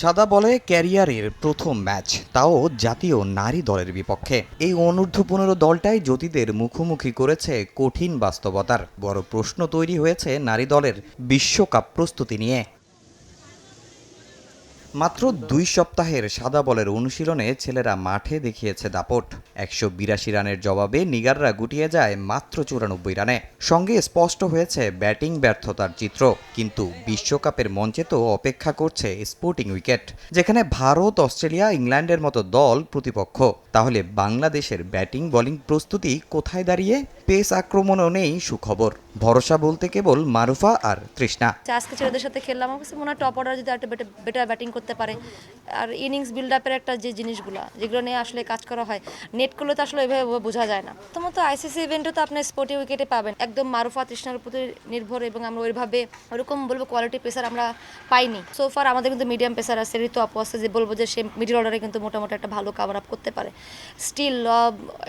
সাদা বলে ক্যারিয়ারের প্রথম ম্যাচ, তাও জাতীয় নারী দলের বিপক্ষে। এই অনূর্ধ্ব পনেরো দলটাই জ্যোতিদের মুখোমুখি করেছে কঠিন বাস্তবতার। বড় প্রশ্ন তৈরি হয়েছে নারী দলের বিশ্বকাপ প্রস্তুতি নিয়ে। মাত্র দুই সপ্তাহের সাদা বলের অনুশীলনে ছেলেরা মাঠে দেখিয়েছে দাপট। একশো বিরাশি রানের জবাবে নিগাররা গুটিয়ে যায় মাত্র চুরানব্বই রানে। সঙ্গে স্পষ্ট হয়েছে ব্যাটিং ব্যর্থতার চিত্র, কিন্তু বিশ্বকাপের মঞ্চে তো অপেক্ষা করছে স্পোর্টিং উইকেট, যেখানে ভারত, অস্ট্রেলিয়া, ইংল্যান্ডের মতো দল প্রতিপক্ষ। তাহলে বাংলাদেশের ব্যাটিং, বোলিং প্রস্তুতি কোথায় দাঁড়িয়ে? পেস আক্রমণও নেই সুখবর। ভরসা বলতে কেবল মারুফা আর তৃষ্ণা। যে আজকে ছেলেদের সাথে খেললাম আমার কাছে মনে হয় টপ অর্ডার যদি একটা বেটার ব্যাটিং করতে পারে। আর ইনিংস বিল্ড আপের একটা যে জিনিসগুলো যেগুলো নিয়ে আসলে কাজ করা হয় নেট করলে তো আসলে ওইভাবে বোঝা যায় না। তো প্রথমত আইসিসি ইভেন্টও তো আপনি স্পোর্টি উইকেটে পাবেন। একদম মারুফা তৃষ্ণার প্রতি নির্ভর এবং আমরা ওইভাবে ওরকম বলব কোয়ালিটি পেসার আমরা পাইনি। সোফার আমাদের কিন্তু মিডিয়াম পেসার আছে ঋতু আপু আছে যে বলব যে সে মিডিল অর্ডারে কিন্তু মোটামুটি একটা ভালো কাভার আপ করতে পারে। স্টিল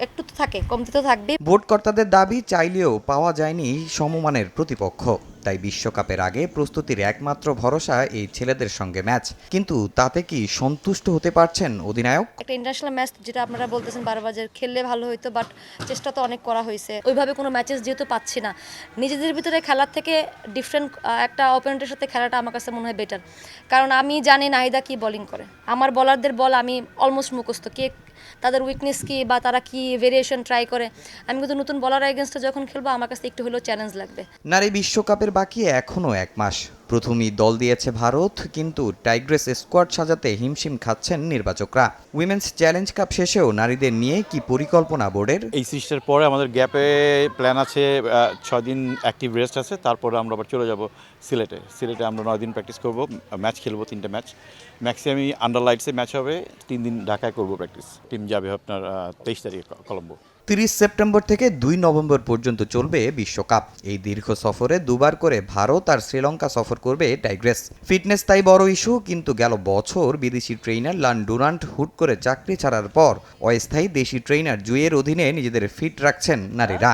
একটু তো থাকে কমতি তো থাকবে বোর্ড কর্তাদের দাবি চাইলেও পাওয়া যায়নি সমমানের প্রতিপক্ষ। তাই বিশ্বকাপের আগে প্রস্তুতির একমাত্র ভরসা এই ছেলেদের সঙ্গে ম্যাচ। কিন্তু তাতে কি সন্তুষ্ট হতে পারছেন অধিনায়ক? একটা ইন্টারন্যাশনাল ম্যাচ যেটা আপনারা বলতেছেন বারবার যে খেললে ভালো হইতো বাট চেষ্টা তো অনেক করা হয়েছে। ওইভাবে কোনো ম্যাচেস যেহেতু পাচ্ছি না। নিজেদের ভিতরে খেলার থেকে ডিফারেন্ট একটা অপোনেন্টের সাথে খেলাটা আমার কাছে মনে হয় বেটার কারণ আমি জানি নাহিদা কি বোলিং করে। আমার বলারদের বল আমি অলমোস্ট মুখস্থ। কে তাদের উইকনেস কী বা তারা কি ভেরিয়েশন ট্রাই করে? আমি কিন্তু নতুন বলার এগেনস্টে যখন খেলব, আমার কাছে একটু হলেও চ্যালেঞ্জ লাগবে। নারী বিশ্বকাপের বাকি এখনও এক মাস। প্রথমেই দল দিয়েছে ভারত, কিন্তু টাইগ্রেস স্কোয়াড সাজাতে হিমশিম খাচ্ছেন নির্বাচকরা। উইমেন্স চ্যালেঞ্জ কাপ শেষেও নারীদের নিয়ে কি পরিকল্পনা বোর্ডের? এই সিরিজটার পরে আমাদের গ্যাপে প্ল্যান আছে ছয় দিন অ্যাক্টিভ রেস্ট আছে, তারপরে আমরা আবার চলে যাব সিলেটে। সিলেটে আমরা নয় দিন প্র্যাকটিস করব ম্যাচ খেলব, তিনটে ম্যাচ ম্যাক্সিমামই আন্ডার লাইটসে ম্যাচ হবে, তিন দিন ঢাকায় করব প্র্যাকটিস টিম যাবে আপনার তেইশ তারিখে কলম্বো তিরিশ সেপ্টেম্বর থেকে দুই নভেম্বর পর্যন্ত চলবে বিশ্বকাপ। এই দীর্ঘ সফরে দুবার করে ভারত আর শ্রীলঙ্কা সফর করবে টাইগ্রেস। ফিটনেস তাই বড় ইস্যু, কিন্তু গেল বছর বিদেশি ট্রেনার লান ডুরান্ট হুট করে চাকরি ছাড়ার পর অস্থায়ী দেশি ট্রেনার জুয়ের অধীনে নিজেদের ফিট রাখছেন নারীরা।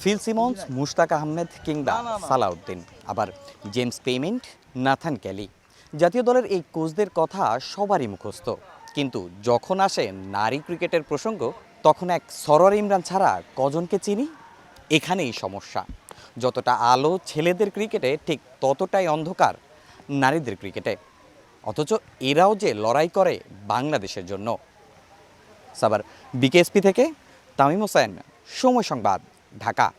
ফিল সিমন্স, মুশতাক আহমেদ কিংবা সালাউদ্দিন। আবার জেমস পেমেন্ট নাথান ক্যালি। জাতীয় দলের এই কোচদের কথা সবারই মুখস্থ। কিন্তু যখন আসে নারী ক্রিকেটের প্রসঙ্গ তখন এক সরর ইমরান ছাড়া কজনকে চিনি? এখানেই সমস্যা। যতটা আলো ছেলেদের ক্রিকেটে, ঠিক ততটাই অন্ধকার নারীদের ক্রিকেটে। অথচ এরাও যে লড়াই করে বাংলাদেশের জন্য। সাবার বিকেএসপি থেকে তামিম হোসেন, সময় সংবাদ, ঢাকা।